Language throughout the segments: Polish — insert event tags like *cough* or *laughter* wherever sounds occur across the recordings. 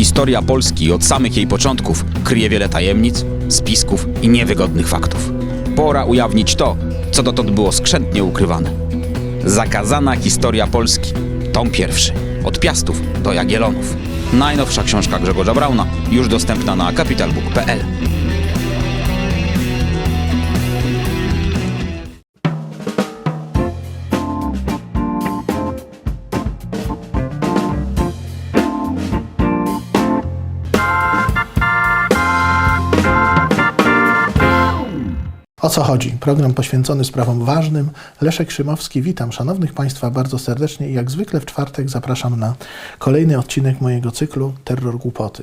Historia Polski od samych jej początków kryje wiele tajemnic, spisków i niewygodnych faktów. Pora ujawnić to, co dotąd było skrzętnie ukrywane. Zakazana historia Polski. Tom pierwszy. Od Piastów do Jagiellonów. Najnowsza książka Grzegorza Brauna, już dostępna na capitalbook.pl. co chodzi? Program poświęcony sprawom ważnym. Leszek Szymowski, witam szanownych Państwa bardzo serdecznie i jak zwykle w czwartek zapraszam na kolejny odcinek mojego cyklu Terror Głupoty.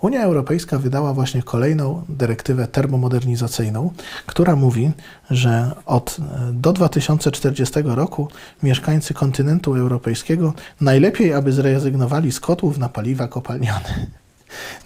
Unia Europejska wydała właśnie kolejną dyrektywę termomodernizacyjną, która mówi, że od e, do 2040 roku mieszkańcy kontynentu europejskiego najlepiej, aby zrezygnowali z kotłów na paliwa kopalniane.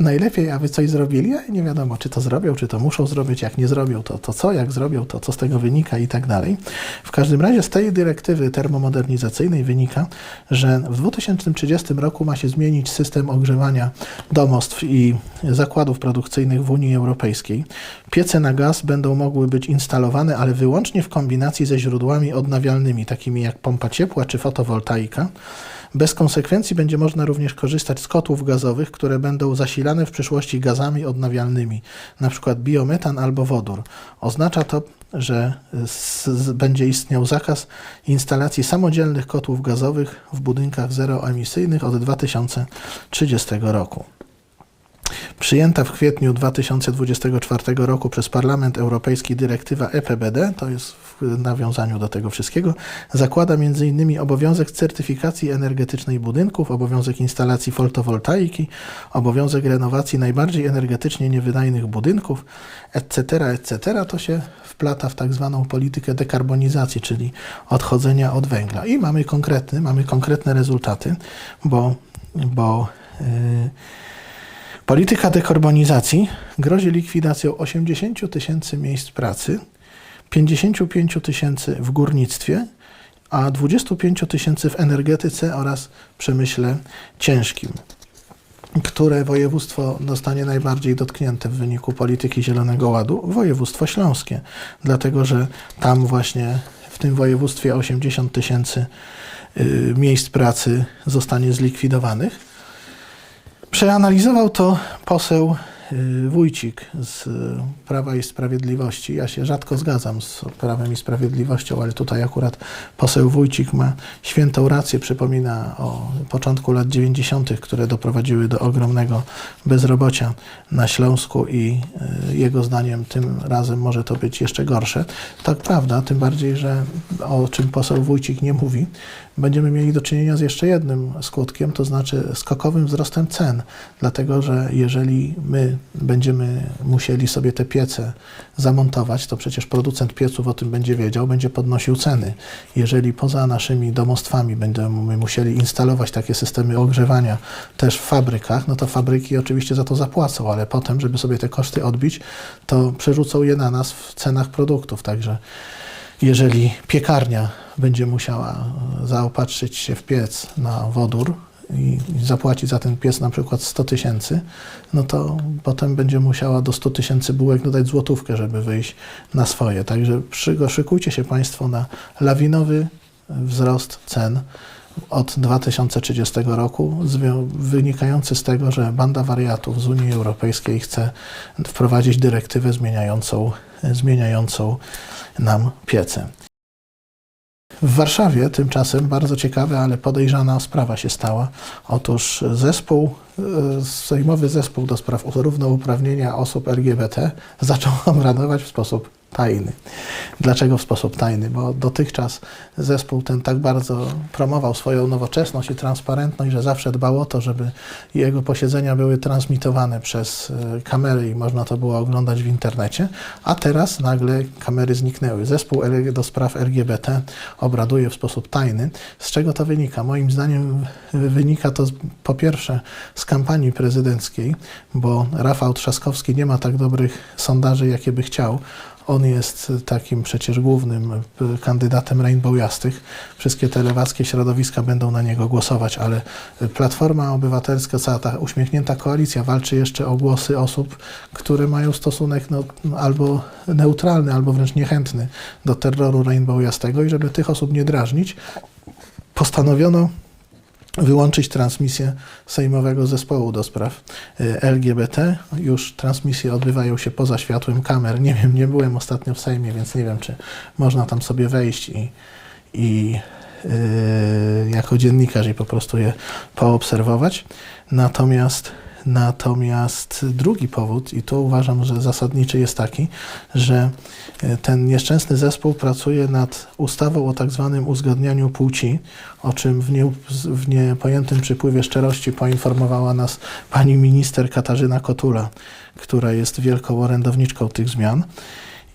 Najlepiej, aby coś zrobili, ale nie wiadomo, czy to zrobią, czy to muszą zrobić. Jak nie zrobią, to, to co? Jak zrobią, to co z tego wynika i tak dalej. W każdym razie z tej dyrektywy termomodernizacyjnej wynika, że w 2030 roku ma się zmienić system ogrzewania domostw i zakładów produkcyjnych w Unii Europejskiej. Piece na gaz będą mogły być instalowane, ale wyłącznie w kombinacji ze źródłami odnawialnymi, takimi jak pompa ciepła czy fotowoltaika. Bez konsekwencji będzie można również korzystać z kotłów gazowych, które będą zasilane w przyszłości gazami odnawialnymi, np. biometan albo wodór. Oznacza to, że będzie istniał zakaz instalacji samodzielnych kotłów gazowych w budynkach zeroemisyjnych od 2030 roku. Przyjęta w kwietniu 2024 roku przez Parlament Europejski dyrektywa EPBD, to jest w nawiązaniu do tego wszystkiego, zakłada m.in. obowiązek certyfikacji energetycznej budynków, obowiązek instalacji fotowoltaiki, obowiązek renowacji najbardziej energetycznie niewydajnych budynków, etc., etc. To się wplata w tak zwaną politykę dekarbonizacji, czyli odchodzenia od węgla. I mamy konkretny, mamy konkretne rezultaty, bo, bo yy, Polityka dekarbonizacji grozi likwidacją 80 tysięcy miejsc pracy, 55 tysięcy w górnictwie, a 25 tysięcy w energetyce oraz przemyśle ciężkim, które województwo zostanie najbardziej dotknięte w wyniku polityki Zielonego Ładu? Województwo śląskie, dlatego że tam właśnie w tym województwie 80 tysięcy y, miejsc pracy zostanie zlikwidowanych. Przeanalizował to poseł Wójcik z Prawa i Sprawiedliwości. Ja się rzadko zgadzam z Prawem i Sprawiedliwością, ale tutaj akurat poseł Wójcik ma świętą rację. Przypomina o początku lat 90., które doprowadziły do ogromnego bezrobocia na Śląsku i y, jego zdaniem tym razem może to być jeszcze gorsze. Tak prawda, tym bardziej, że o czym poseł Wójcik nie mówi, będziemy mieli do czynienia z jeszcze jednym skutkiem, to znaczy skokowym wzrostem cen, dlatego że jeżeli my będziemy musieli sobie te piece zamontować, to przecież producent pieców o tym będzie wiedział, będzie podnosił ceny. Jeżeli poza naszymi domostwami będziemy musieli instalować takie systemy ogrzewania też w fabrykach, no to fabryki oczywiście za to zapłacą, ale potem, żeby sobie te koszty odbić, to przerzucą je na nas w cenach produktów. Także jeżeli piekarnia będzie musiała zaopatrzyć się w piec na wodór i zapłaci za ten piec na przykład 100 tysięcy, no to potem będzie musiała do 100 tysięcy bułek dodać złotówkę, żeby wyjść na swoje. Także szykujcie się Państwo na lawinowy wzrost cen od 2030 roku, wynikający z tego, że banda wariatów z Unii Europejskiej chce wprowadzić dyrektywę zmieniającą, zmieniającą nam piece. W Warszawie tymczasem bardzo ciekawa, ale podejrzana sprawa się stała. Otóż zespół, sejmowy zespół do spraw równouprawnienia osób LGBT zaczął *laughs* obradować w sposób tajny. Dlaczego w sposób tajny? Bo dotychczas zespół ten tak bardzo promował swoją nowoczesność i transparentność, że zawsze dbał o to, żeby jego posiedzenia były transmitowane przez kamery i można to było oglądać w internecie, a teraz nagle kamery zniknęły. Zespół do spraw LGBT obraduje w sposób tajny. Z czego to wynika? Moim zdaniem wynika to po pierwsze z kampanii prezydenckiej, bo Rafał Trzaskowski nie ma tak dobrych sondaży, jakie by chciał On jest takim przecież głównym y, kandydatem Rainbow Jastych. Wszystkie te lewackie środowiska będą na niego głosować, ale y, Platforma Obywatelska, cała ta uśmiechnięta koalicja walczy jeszcze o głosy osób, które mają stosunek no, albo neutralny, albo wręcz niechętny do terroru Rainbow Jastego i żeby tych osób nie drażnić, postanowiono wyłączyć transmisję Sejmowego Zespołu do spraw y, LGBT. Już transmisje odbywają się poza światłem kamer. Nie wiem, nie byłem ostatnio w Sejmie, więc nie wiem, czy można tam sobie wejść i, i y, jako dziennikarz i po prostu je poobserwować. Natomiast Natomiast drugi powód, i tu uważam, że zasadniczy jest taki, że e, ten nieszczęsny zespół pracuje nad ustawą o tak zwanym uzgodnianiu płci, o czym w, nie, w niepojętym przypływie szczerości poinformowała nas pani minister Katarzyna Kotula, która jest wielką orędowniczką tych zmian.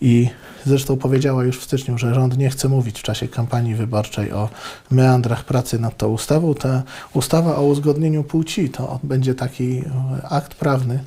I zresztą powiedziała już w styczniu, że rząd nie chce mówić w czasie kampanii wyborczej o meandrach pracy nad tą ustawą. Ta ustawa o uzgodnieniu płci to będzie taki akt prawny,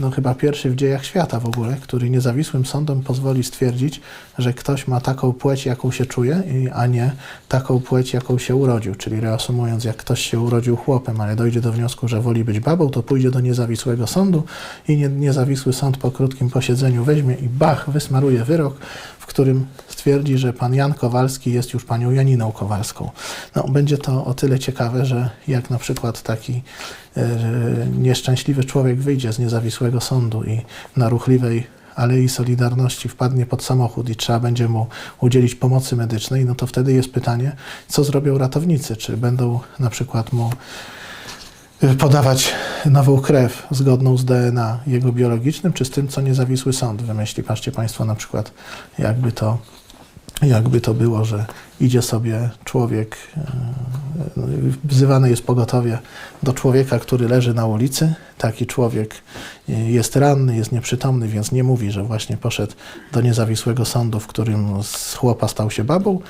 no chyba pierwszy w dziejach świata w ogóle, który niezawisłym sądom pozwoli stwierdzić, że ktoś ma taką płeć, jaką się czuje, a nie taką płeć, jaką się urodził. Czyli reasumując, jak ktoś się urodził chłopem, ale dojdzie do wniosku, że woli być babą, to pójdzie do niezawisłego sądu i nie, niezawisły sąd po krótkim posiedzeniu weźmie i bach, wysmaruje wyrok, w którym stwierdzi, że pan Jan Kowalski jest już panią Janiną Kowalską. No, będzie to o tyle ciekawe, że jak na przykład taki nieszczęśliwy człowiek wyjdzie z niezawisłego sądu i na ruchliwej Alei Solidarności wpadnie pod samochód i trzeba będzie mu udzielić pomocy medycznej, no to wtedy jest pytanie, co zrobią ratownicy? Czy będą na przykład mu y, podawać nową krew zgodną z DNA jego biologicznym, czy z tym, co niezawisły sąd wymyśli. Patrzcie Państwo na przykład, jakby to, jakby to było, że idzie sobie człowiek, e, wzywane jest pogotowie do człowieka, który leży na ulicy. Taki człowiek e, jest ranny, jest nieprzytomny, więc nie mówi, że właśnie poszedł do niezawisłego sądu, w którym z chłopa stał się babą.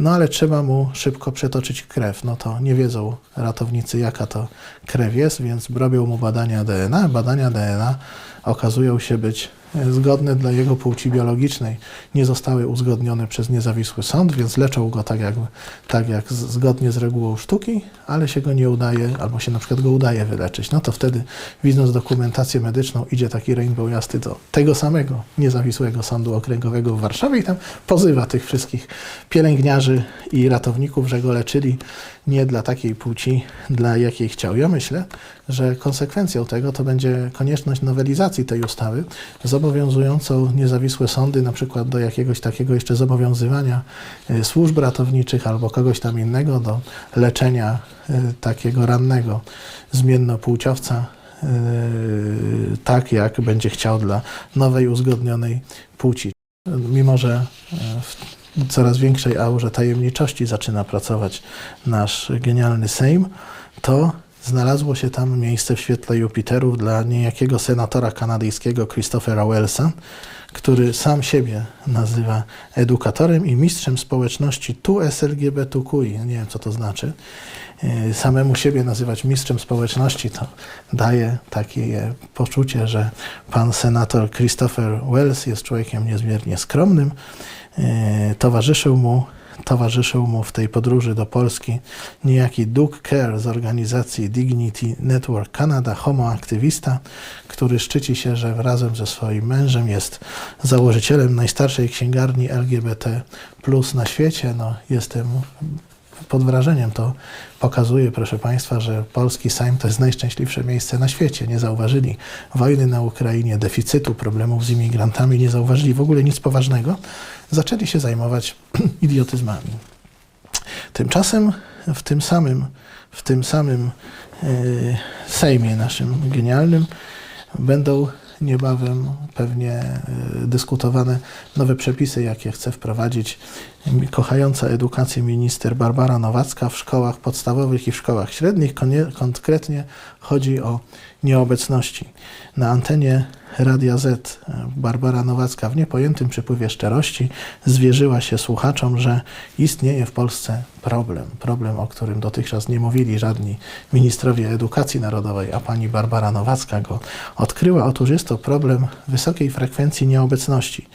No ale trzeba mu szybko przetoczyć krew. No to nie wiedzą ratownicy, jaka to krew jest, więc robią mu badania DNA. Badania DNA okazują się być e, zgodne dla jego płci biologicznej. Nie zostały uzgodnione przez niezawisły sąd, więc leczą go tak jak, tak jak zgodnie z regułą sztuki, ale się go nie udaje, albo się na przykład go udaje wyleczyć. No to wtedy, widząc dokumentację medyczną, idzie taki Rainbow Jasty do tego samego niezawisłego sądu okręgowego w Warszawie i tam pozywa tych wszystkich pielęgniarzy i ratowników, że go leczyli nie dla takiej płci, dla jakiej chciał. Ja myślę, że konsekwencją tego to będzie konieczność nowelizacji tej ustawy, zobowiązującą niezawisłe sądy na przykład do jakiegoś takiego jeszcze zobowiązywania y, służb ratowniczych albo kogoś tam innego do leczenia y, takiego rannego zmiennopłciowca y, tak, jak będzie chciał dla nowej uzgodnionej płci. Mimo, że w coraz większej aurze tajemniczości zaczyna pracować nasz genialny Sejm, to znalazło się tam miejsce w świetle Jupiterów dla niejakiego senatora kanadyjskiego Christophera Wellsa, który sam siebie nazywa edukatorem i mistrzem społeczności tu SLGBTQI. Nie wiem, co to znaczy. Yy, Samemu siebie nazywać mistrzem społeczności to daje takie poczucie, że pan senator Christopher Wells jest człowiekiem niezmiernie skromnym. Yy, Towarzyszył mu towarzyszył mu w tej podróży do Polski niejaki Doug Kerr z organizacji Dignity Network Canada, homoaktywista, który szczyci się, że razem ze swoim mężem jest założycielem najstarszej księgarni LGBT plus na świecie. No, jestem pod wrażeniem. To pokazuje, proszę Państwa, że polski Sejm to jest najszczęśliwsze miejsce na świecie. Nie zauważyli wojny na Ukrainie, deficytu, problemów z imigrantami, nie zauważyli w ogóle nic poważnego. Zaczęli się zajmować *clears throat* idiotyzmami. Tymczasem w tym samym, w tym samym e, Sejmie naszym genialnym będą niebawem pewnie e, dyskutowane nowe przepisy, jakie chce wprowadzić kochająca edukację minister Barbara Nowacka w szkołach podstawowych i w szkołach średnich. Konkretnie chodzi o nieobecności. Na antenie Radia Z e, Barbara Nowacka w niepojętym przypływie szczerości zwierzyła się słuchaczom, że istnieje w Polsce problem. Problem, o którym dotychczas nie mówili żadni ministrowie edukacji narodowej, a pani Barbara Nowacka go odkryła. Otóż jest to problem wysokiej frekwencji nieobecności.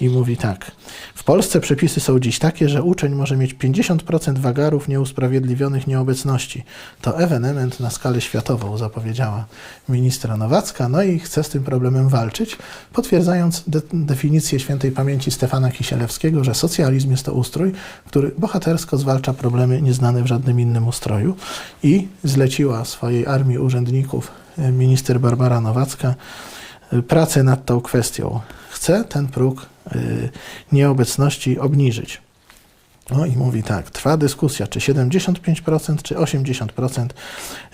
I mówi tak. W Polsce przepisy są dziś takie, że uczeń może mieć 50% wagarów nieusprawiedliwionych nieobecności. To ewenement na skalę światową, zapowiedziała ministra Nowacka, no i chce z tym problemem walczyć, potwierdzając de- definicję świętej pamięci Stefana Kisielewskiego, że socjalizm jest to ustrój, który bohatersko zwalcza problemy nieznane w żadnym innym ustroju i zleciła swojej armii urzędników e, minister Barbara Nowacka e, pracę nad tą kwestią. Chce ten próg e, nieobecności obniżyć. No i mówi tak, trwa dyskusja, czy 75%, czy 80%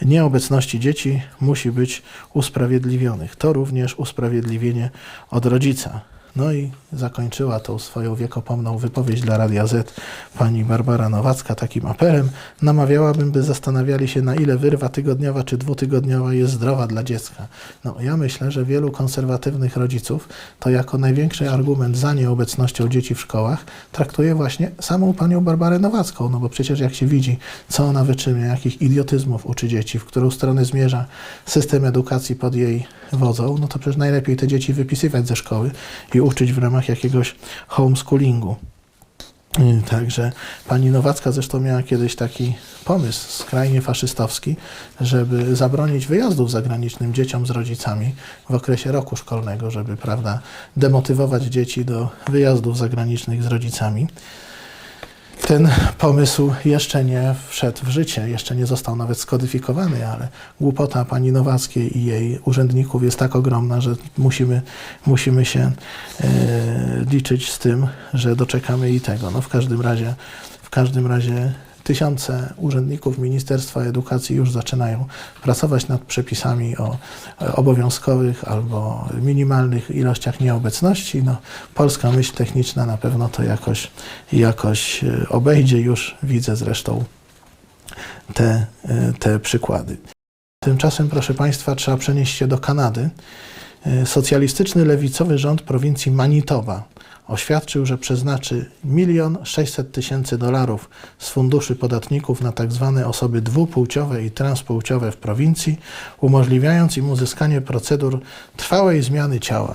nieobecności dzieci musi być usprawiedliwionych. To również usprawiedliwienie od rodzica. No i zakończyła tą swoją wiekopomną wypowiedź dla Radia Z pani Barbara Nowacka takim apelem. Namawiałabym, by zastanawiali się, na ile wyrwa tygodniowa czy dwutygodniowa jest zdrowa dla dziecka. No, ja myślę, że wielu konserwatywnych rodziców to jako największy argument za nieobecnością dzieci w szkołach traktuje właśnie samą panią Barbarę Nowacką, no bo przecież jak się widzi, co ona wyczymia, jakich idiotyzmów uczy dzieci, w którą stronę zmierza system edukacji pod jej wodzą, no to przecież najlepiej te dzieci wypisywać ze szkoły i uczyć w ramach jakiegoś homeschoolingu. Y, Także pani Nowacka zresztą miała kiedyś taki pomysł skrajnie faszystowski, żeby zabronić wyjazdów zagranicznym dzieciom z rodzicami w okresie roku szkolnego, żeby, prawda, demotywować dzieci do wyjazdów zagranicznych z rodzicami. Ten pomysł jeszcze nie wszedł w życie, jeszcze nie został nawet skodyfikowany, ale głupota pani Nowackiej i jej urzędników jest tak ogromna, że musimy, musimy się e, liczyć z tym, że doczekamy i tego. No w każdym razie, w każdym razie tysiące urzędników Ministerstwa Edukacji już zaczynają pracować nad przepisami o e, obowiązkowych albo minimalnych ilościach nieobecności. No, polska myśl techniczna na pewno to jakoś, jakoś e, obejdzie. Już widzę zresztą te, e, te przykłady. Tymczasem, proszę Państwa, trzeba przenieść się do Kanady. Socjalistyczny lewicowy rząd prowincji Manitoba oświadczył, że przeznaczy 1 600 tysięcy dolarów z funduszy podatników na tak zwane osoby dwupłciowe i transpłciowe w prowincji, umożliwiając im uzyskanie procedur trwałej zmiany ciała.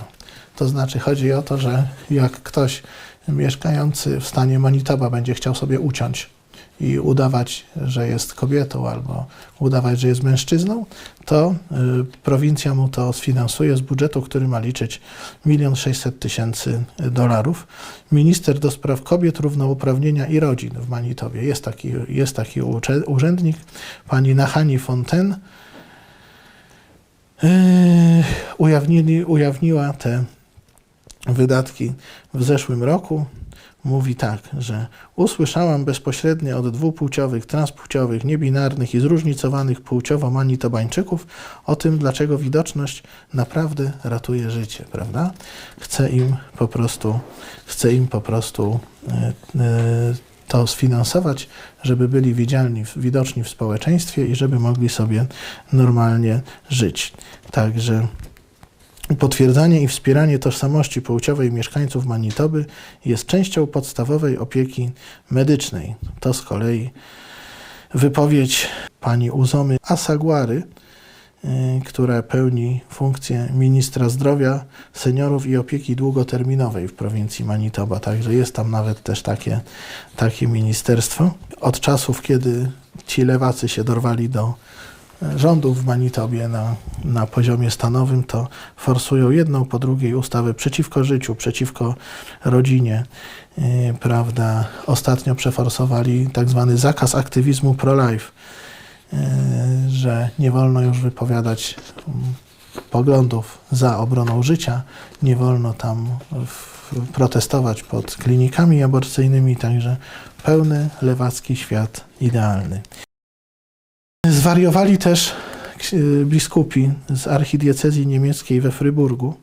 To znaczy chodzi o to, że jak ktoś mieszkający w stanie Manitoba będzie chciał sobie uciąć i udawać, że jest kobietą albo udawać, że jest mężczyzną, to y, prowincja mu to sfinansuje z budżetu, który ma liczyć 1 600 tysięcy dolarów. Minister do spraw kobiet, równouprawnienia i rodzin w Manitobie, jest taki, jest taki urzędnik, pani Nahani Fontaine, yy, ujawnili, ujawniła te wydatki w zeszłym roku. Mówi tak, że usłyszałam bezpośrednio od dwupłciowych, transpłciowych, niebinarnych i zróżnicowanych płciowo manitobańczyków o tym, dlaczego widoczność naprawdę ratuje życie, prawda? Chcę im po prostu, chcę im po prostu e, e, to sfinansować, żeby byli widzialni, widoczni w społeczeństwie i żeby mogli sobie normalnie żyć. Także Potwierdzanie i wspieranie tożsamości płciowej mieszkańców Manitoby jest częścią podstawowej opieki medycznej. To z kolei wypowiedź pani Uzomy Asaguary, y, która pełni funkcję ministra zdrowia, seniorów i opieki długoterminowej w prowincji Manitoba. Także jest tam nawet też takie, takie ministerstwo. Od czasów, kiedy ci lewacy się dorwali do rządów w Manitobie na, na poziomie stanowym, to forsują jedną po drugiej ustawę przeciwko życiu, przeciwko rodzinie. Yy, prawda? Ostatnio przeforsowali tak zwany zakaz aktywizmu pro-life, yy, że nie wolno już wypowiadać mm, poglądów za obroną życia, nie wolno tam protestować pod klinikami aborcyjnymi, także pełny lewacki świat idealny. Zwariowali też ks- biskupi z archidiecezji niemieckiej we Fryburgu,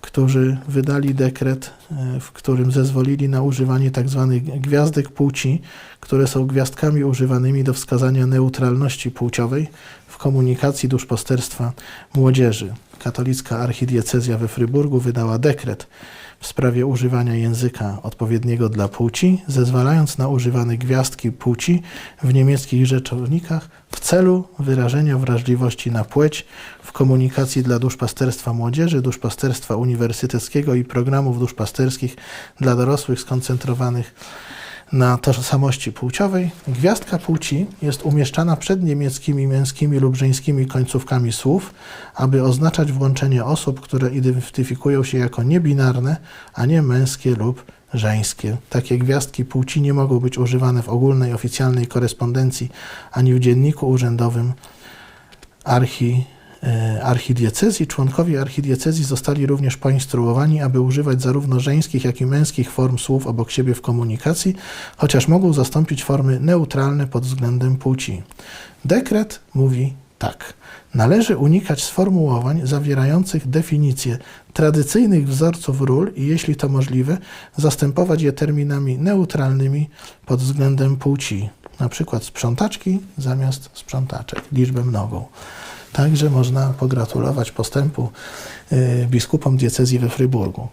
którzy wydali dekret, e, w którym zezwolili na używanie tzw. gwiazdek płci, które są gwiazdkami używanymi do wskazania neutralności płciowej w komunikacji duszpasterstwa młodzieży. Katolicka archidiecezja we Fryburgu wydała dekret w sprawie używania języka odpowiedniego dla płci, zezwalając na używane gwiazdki płci w niemieckich rzeczownikach w celu wyrażenia wrażliwości na płeć w komunikacji dla duszpasterstwa młodzieży, duszpasterstwa uniwersyteckiego i programów duszpasterskich dla dorosłych skoncentrowanych na tożsamości płciowej. Gwiazdka płci jest umieszczana przed niemieckimi męskimi lub żeńskimi końcówkami słów, aby oznaczać włączenie osób, które identyfikują się jako niebinarne, a nie męskie lub żeńskie. Takie gwiazdki płci nie mogą być używane w ogólnej oficjalnej korespondencji ani w dzienniku urzędowym archi, archidiecezji. Członkowie archidiecezji zostali również poinstruowani, aby używać zarówno żeńskich, jak i męskich form słów obok siebie w komunikacji, chociaż mogą zastąpić formy neutralne pod względem płci. Dekret mówi tak. Należy unikać sformułowań zawierających definicje tradycyjnych wzorców ról i, jeśli to możliwe, zastępować je terminami neutralnymi pod względem płci. Na przykład sprzątaczki zamiast sprzątaczek, liczbę mnogą. Także można pogratulować postępu y, biskupom diecezji we Fryburgu.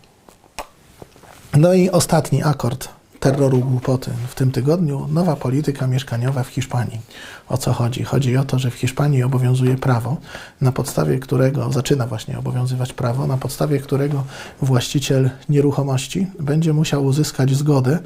No i ostatni akord terroru głupoty w tym tygodniu nowa polityka mieszkaniowa w Hiszpanii. O co chodzi? Chodzi o to, że w Hiszpanii obowiązuje prawo, na podstawie którego zaczyna właśnie obowiązywać prawo, na podstawie którego właściciel nieruchomości będzie musiał uzyskać zgodę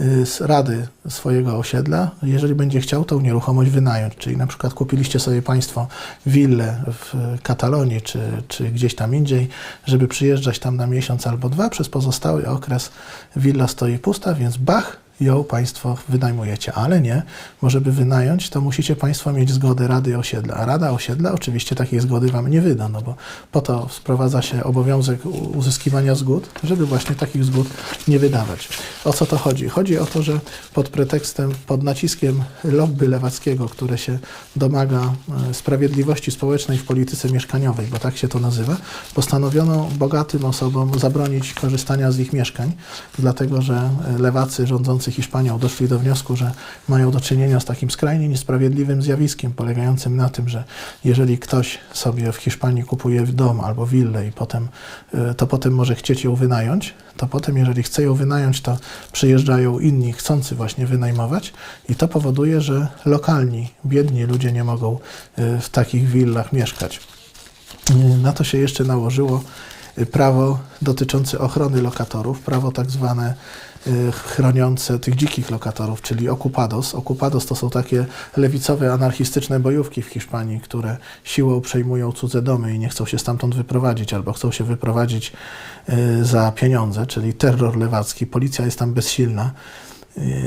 z rady swojego osiedla, jeżeli będzie chciał tą nieruchomość wynająć. Czyli na przykład kupiliście sobie Państwo willę w Katalonii czy, czy gdzieś tam indziej, żeby przyjeżdżać tam na miesiąc albo dwa, przez pozostały okres willa stoi pusta, więc bach, ją Państwo wynajmujecie, ale nie, bo żeby wynająć, to musicie Państwo mieć zgodę Rady Osiedla, a Rada Osiedla oczywiście takiej zgody Wam nie wyda, no bo po to sprowadza się obowiązek uzyskiwania zgód, żeby właśnie takich zgód nie wydawać. O co to chodzi? Chodzi o to, że pod pretekstem, pod naciskiem lobby lewackiego, które się domaga e, sprawiedliwości społecznej w polityce mieszkaniowej, bo tak się to nazywa, postanowiono bogatym osobom zabronić korzystania z ich mieszkań, dlatego że e, lewacy rządzący Hiszpanią doszli do wniosku, że mają do czynienia z takim skrajnie niesprawiedliwym zjawiskiem, polegającym na tym, że jeżeli ktoś sobie w Hiszpanii kupuje dom albo willę i potem, e, to potem może chcieć ją wynająć, to potem, jeżeli chce ją wynająć, to przyjeżdżają inni chcący właśnie wynajmować i to powoduje, że lokalni, biedni ludzie nie mogą e, w takich willach mieszkać. Y, Na to się jeszcze nałożyło prawo dotyczące ochrony lokatorów, prawo tak zwane chroniące tych dzikich lokatorów, czyli okupados. Okupados to są takie lewicowe, anarchistyczne bojówki w Hiszpanii, które siłą przejmują cudze domy i nie chcą się stamtąd wyprowadzić, albo chcą się wyprowadzić y, za pieniądze, czyli terror lewacki. Policja jest tam bezsilna y,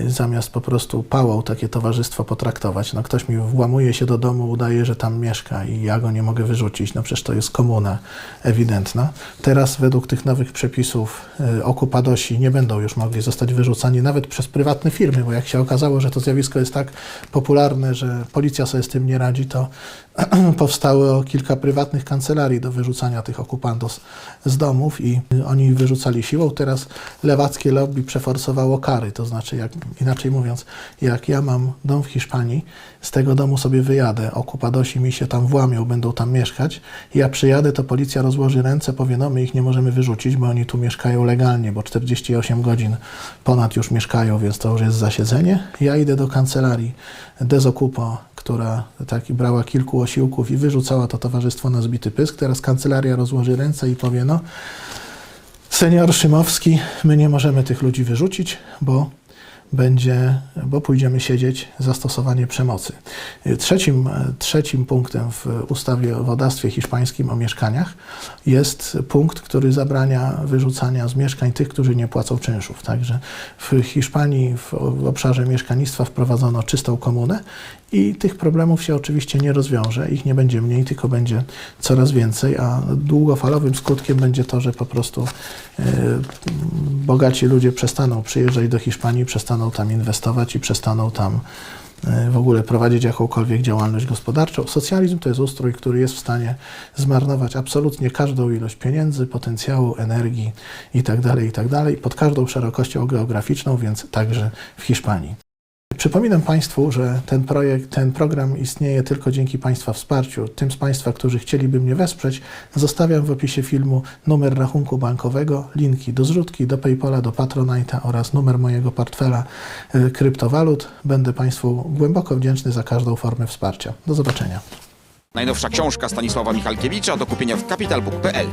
zamiast po prostu pałą takie towarzystwo potraktować. No ktoś mi włamuje się do domu, udaje, że tam mieszka i ja go nie mogę wyrzucić. No przecież to jest komuna ewidentna. Teraz według tych nowych przepisów y, okupadosi nie będą już mogli zostać wyrzucani nawet przez prywatne firmy, bo jak się okazało, że to zjawisko jest tak popularne, że policja sobie z tym nie radzi, to *clears throat* powstało kilka prywatnych kancelarii do wyrzucania tych okupantos z domów i oni wyrzucali siłą. Teraz lewackie lobby przeforsowało kary, to znaczy, jak, inaczej mówiąc, jak ja mam dom w Hiszpanii, z tego domu sobie wyjadę, okupadosi mi się tam włamią, będą tam mieszkać, ja przyjadę, to policja rozłoży ręce, powie, no my ich nie możemy wyrzucić, bo oni tu mieszkają legalnie, bo 48 godzin ponad już mieszkają, więc to już jest zasiedzenie. Ja idę do kancelarii Dezokupo, która tak brała kilku osiłków i wyrzucała to towarzystwo na zbity pysk. Teraz kancelaria rozłoży ręce i powie, no senior Szymowski, my nie możemy tych ludzi wyrzucić, bo będzie, bo pójdziemy siedzieć za stosowanie przemocy. Trzecim, trzecim punktem w ustawie o wodactwie hiszpańskim o mieszkaniach jest punkt, który zabrania wyrzucania z mieszkań tych, którzy nie płacą czynszów. Także w Hiszpanii w, w obszarze mieszkalnictwa wprowadzono czystą komunę i tych problemów się oczywiście nie rozwiąże. Ich nie będzie mniej, tylko będzie coraz więcej, a długofalowym skutkiem będzie to, że po prostu e, bogaci ludzie przestaną przyjeżdżać do Hiszpanii, przestaną tam inwestować i przestaną tam e, w ogóle prowadzić jakąkolwiek działalność gospodarczą. Socjalizm to jest ustrój, który jest w stanie zmarnować absolutnie każdą ilość pieniędzy, potencjału, energii itd., itd. pod każdą szerokością geograficzną, więc także w Hiszpanii. Przypominam Państwu, że ten projekt, ten program istnieje tylko dzięki Państwa wsparciu. Tym z Państwa, którzy chcieliby mnie wesprzeć, zostawiam w opisie filmu numer rachunku bankowego, linki do zrzutki, do PayPala, do Patronite'a oraz numer mojego portfela y, kryptowalut. Będę Państwu głęboko wdzięczny za każdą formę wsparcia. Do zobaczenia. Najnowsza książka Stanisława Michalkiewicza do kupienia w kapitalbook.pl.